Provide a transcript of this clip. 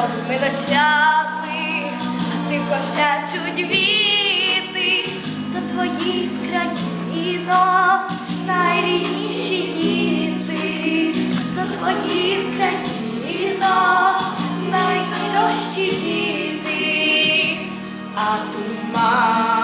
Довгими ночами ти пошачуть віти до твоїх країно, найрідніші діти, до твоїх країно, найдорожчі діти, а туман.